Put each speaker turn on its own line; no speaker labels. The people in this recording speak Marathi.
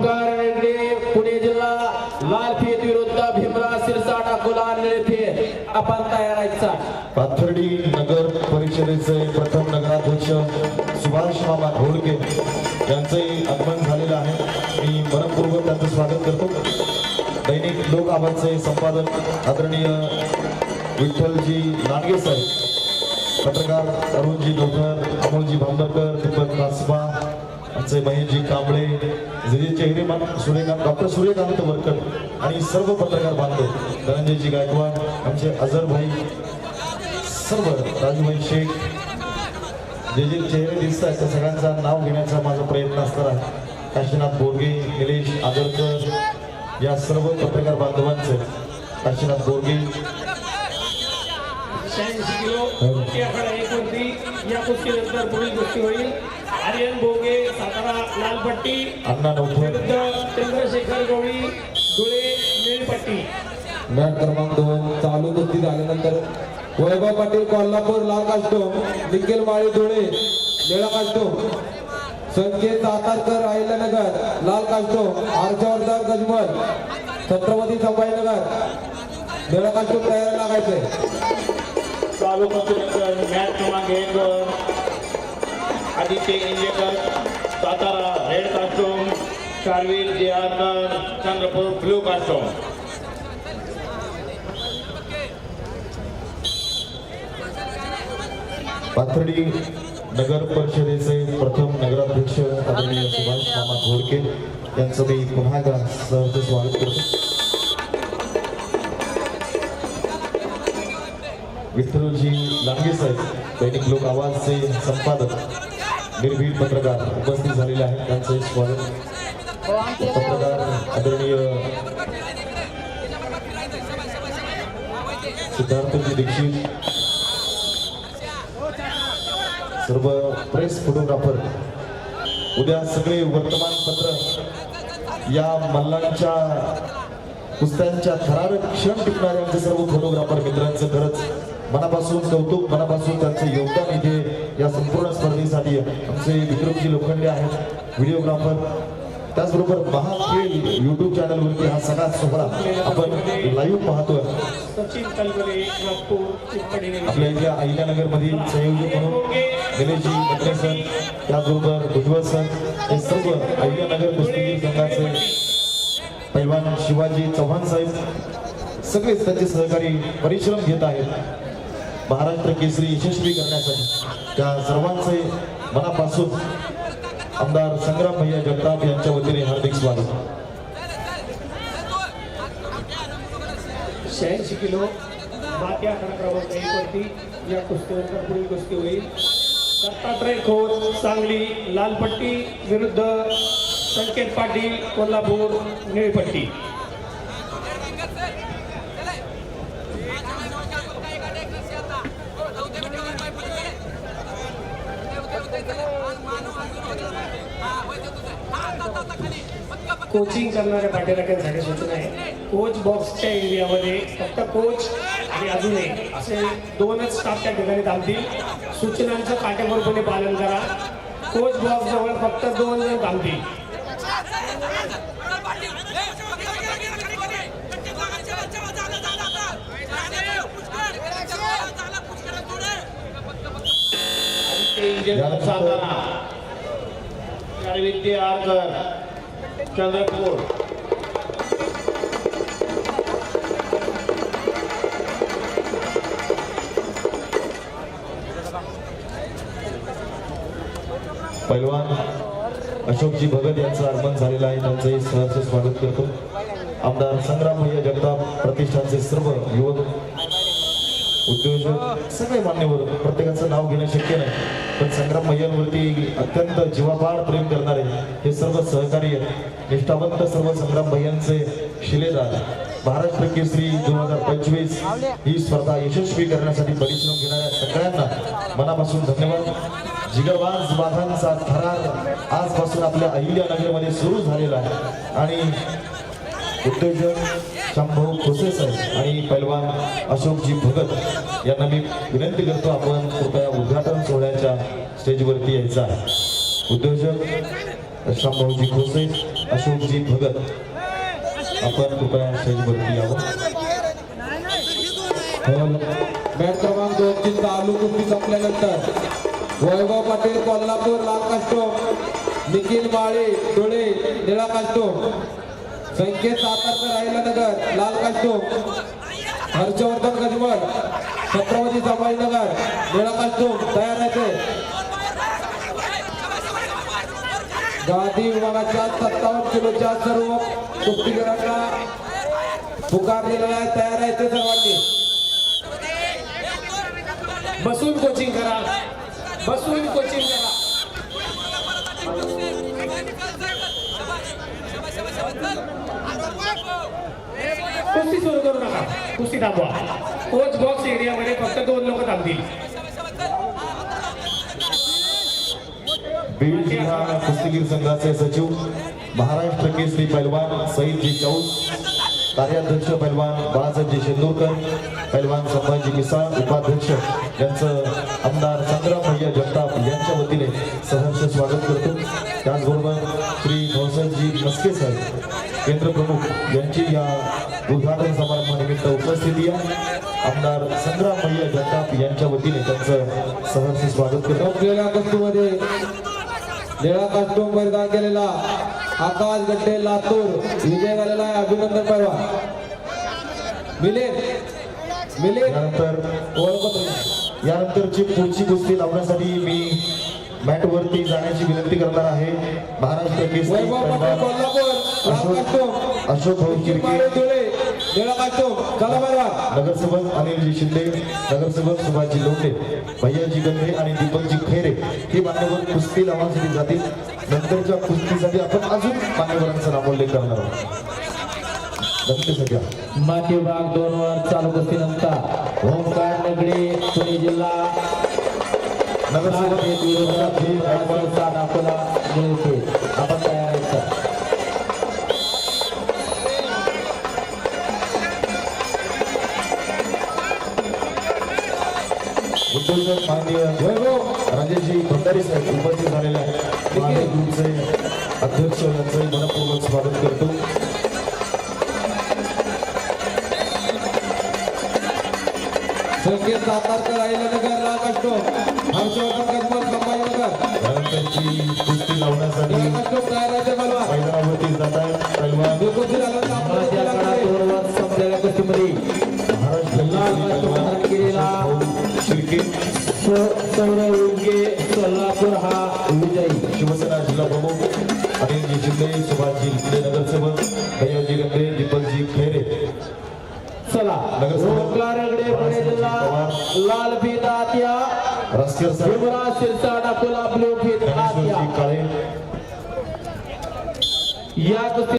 पुणे जिल्हा लालफेत विरुद्ध भीमराव सिरसा अकोला निळफेत आपण तयार आहेत
पाथर्डी नगर परिषदेचे प्रथम नगराध्यक्ष सुभाष मामा घोडके यांचंही आगमन झालेलं आहे. मी मनपूर्वक त्यांचं स्वागत करतो. दैनिक लोक आवाजचे संपादक आदरणीय विठ्ठलजी लांडगे साहेब पत्रकार अरुणजी डोकर अमोलजी भांबरकर दीपक कासबा आमचे महेशजी कांबळे जे चेहरे चेहरेमान सूर्यकांत डॉक्टर सूर्यकांत वरकर आणि सर्व पत्रकार बांधव धनंजयजी गायकवाड आमचे अझरभाई सर्व राजूभाई शेख जे जे चेहरे दिसत आहेत त्या सगळ्यांचा नाव घेण्याचा माझा प्रयत्न असणार आहे काशीनाथ बोरगे निलेश आदरकर या सर्व पत्रकार बांधवांचं काशीनाथ बोरगे
शहाऐंशी किलो कुस्ती आखाडा एक या कुस्तीनंतर पुढील कुस्ती होईल आर्यन भोगे सातारा लालपट्टी विरुद्ध चंद्रशेखर गवळी धुळे निळपट्टी
मॅच क्रमांक दोन चालू कुस्ती झाल्यानंतर वैभव पाटील कोल्हापूर लाल काष्टो निखिल माळी धुळे निळा काष्टो संकेत सातारकर अहिल्यानगर लाल काष्टो हर्षवर्धन गजमल छत्रपती संभाजीनगर. निळा काष्टो तयार लागायचे
चालू कुस्तीनंतर मॅच क्रमांक एक Aditya Injekar Satara red costume Sharvir Diyarkar Chandrapur blue costume
Pathardi नगर परिषदेचे प्रथम नगराध्यक्ष आदरणीय सुभाष मामा घोडके यांचं मी पुन्हा एकदा सहर्ष स्वागत करतो. विठ्ठलजी लांडगे साहेब दैनिक लोक आवाजचे संपादक निर्भीड पत्रकार उपस्थित झालेले आहेत. त्यांचं स्वागत. पत्रकार आदरणीय सिद्धार्थजी दीक्षित सर्व प्रेस फोटोग्राफर उद्या सगळे वर्तमानपत्र या मल्लांच्या कुस्त्यांच्या थरारक क्षण टिकणाऱ्यांचे सर्व फोटोग्राफर मित्रांचं खरंच मनापासून कौतुक मनापासून त्यांचं योगदान इथे या संपूर्ण स्पर्धेसाठी आमचे विक्रमजी लोखंडे आहेत व्हिडिओग्राफर. त्याचबरोबर महाखेल युट्यूब चॅनलवरती हा सगळा सोहळा आपण लाईव्ह पाहतोय. आपल्या इथल्या अहिल्यानगरमधील संयोजक म्हणून गणेशजी सर त्याचबरोबर भुजबळ सर हे सर्व अहिल्यानगर कुस्तीगीर संघाचे पैलवान शिवाजी चव्हाण साहेब. सगळेच त्यांचे सहकारी परिश्रम घेत आहेत. महाराष्ट्र केसरी यशस्वी करण्यासाठी. त्या सर्वांचे मनापासून आमदार संग्राम भैया जगताप यांच्या वतीने हार्दिक स्वागत.
शहाऐंशी किलो बाकी क्रमांक एक वरती या कुस्तीनंतर पुढील कुस्ती होईल. दत्तात्रय खोत सांगली लालपट्टी विरुद्ध संकेत पाटील कोल्हापूर निळपट्टी. कोचिंग करणाऱ्या पाठीराख्यांसाठी सूचना आहे. कोच बॉक्सच्या एरियामध्ये फक्त कोच आणि अजून एक असे दोनच स्टाफ त्या ठिकाणी थांबतील. सूचनांचं काटेकोरपणे पालन करा. कोच बॉक्स जवळ फक्त दोन जण थांबतील.
आदित्य इंजेकर सातारा शारवीर दियारकर चंद्रपूर
पैलवान अशोकजी भगत यांचं आगमन झालेलं आहे. त्यांचंही सहर्ष स्वागत करतो. आमदार संग्राम भैया जगताप प्रतिष्ठानचे सर्व युवक उद्योजक सगळे मान्यवर प्रत्येकाचं नाव घेणं शक्य नाही. पण संग्राम भैयांवरती अत्यंत जीवापाड प्रेम करणारे हे सर्व सहकारी आहेत. निष्ठावंत सर्व संग्राम भैयांचे शिलेदार महाराष्ट्र केसरी दोन हजार पंचवीस ही स्पर्धा यशस्वी करण्यासाठी परिश्रम घेणाऱ्या सगळ्यांना मनापासून धन्यवाद. जिगरबाज बाधांचा थरार आजपासून आपल्या अहिल्यानगरमध्ये सुरू झालेला आहे. आणि उद्योजक शंभू खोसे साहेब आणि पैलवान अशोकजी भगत यांना मी विनंती करतो आपण कृपया उद्घाटन सोहळ्याच्या स्टेजवरती यायचा आहे. उद्योजक शंभूजी खोसे अशोकजी भगत आपण कृपया स्टेजवरती यावं.
बॅट क्रमांक दोन ची चालू कुस्ती संपल्यानंतर वैभव पाटील कोल्हापूर लाल काष्टो निखिल बाळे धुळे निळा काष्टो. संकेत सातारकर नगर लाल काष्टोम हर्षवर्धन गजमल छत्रपती संभाजीनगर निळा काष्टोम तयार आहे गादी विभागाच्या सत्तावन्न किलोच्या सर्व कुस्तीगरांना पुकार दिलेला आहे तयार राहायचे सर्वांनी.
बसून कोचिंग करा. बसून कोचिंग करा. कुस्ती थांबवा. कोच बॉक्स एरियामध्ये फक्त दोन लोक थांबतील.
बीड जिल्हा कुस्तीगीर संघाचे सचिव महाराष्ट्र केसरी पैलवान सईदजी चौस कार्याध्यक्ष पैलवान बाळासाहेबजी शेंदूरकर पैलवान संभाजी मिसाळ उपाध्यक्ष यांचं आमदार संग्राम जगताप यांच्या वतीने सहर्ष स्वागत करतो. त्याचबरोबर श्री भाऊसाहेबजी मस्के साहेब केंद्र प्रमुख यांची या उद्घाटन समारंभानिमित्त उपस्थिती आहे. आमदार संग्राम भैया जगताप यांच्या वतीने त्यांचं सहर्ष स्वागत करतो.
संपलेल्या कुस्तीमध्ये निळा कास्टूम परिधान केलेला आकाश गड्डे लातूर. विजय झालेला आहे. अभिनंदन परवा. मिलिंद मिलिंद.
यानंतर. यानंतरची पुढची कुस्ती लावण्यासाठी मी मॅट वरती जाण्याची विनंती करणार आहे. महाराष्ट्र अशोक अशोक भाऊ नगरसेवक अनिलजी शिंदे नगरसेवक सुभाषजी लोंढे भैयाजी गंधे आणि दीपकजी खैरे हे मान्यवर कुस्ती लावण्यासाठी जातील. नंतरच्या कुस्तीसाठी आपण अजून मान्यवरांचा नामोल्लेख करणार आहोत. नंतर घ्या
माती विभाग दोन वर चालू कुस्तीनंतर. ओंकार नगडे पुणे जिल्हा.
नगरसेवक
विरोधात भीमराव अकोला निळते आपण तयार आहेत सर
उद्योजक माननीय
वैभव
राजेशजी भंडारी साहेब उपस्थित झालेले आहेत अध्यक्ष यांचं मनपूर्वक स्वागत करतो
संकेत सातारकर अहिल्यानगर लाल कास्टूम हर्षवर्धन गजमल संभाजीनगर
यानंतरची कुस्ती लावण्यासाठी
निळा कास्टूम तयार राहायचे बलवा
मैदानावरती जात आहेत पैलवान
कुस्ती आपण
संपलेल्या कुस्तीमध्ये
महाराष्ट्र
लाल केलेला सौरव सोलापूर हा विजयी.
शिवसेना जिल्हा प्रमुख अनिलजी शिंदे सुभाषजी नगरसेवक राष्ट्रीय साहेब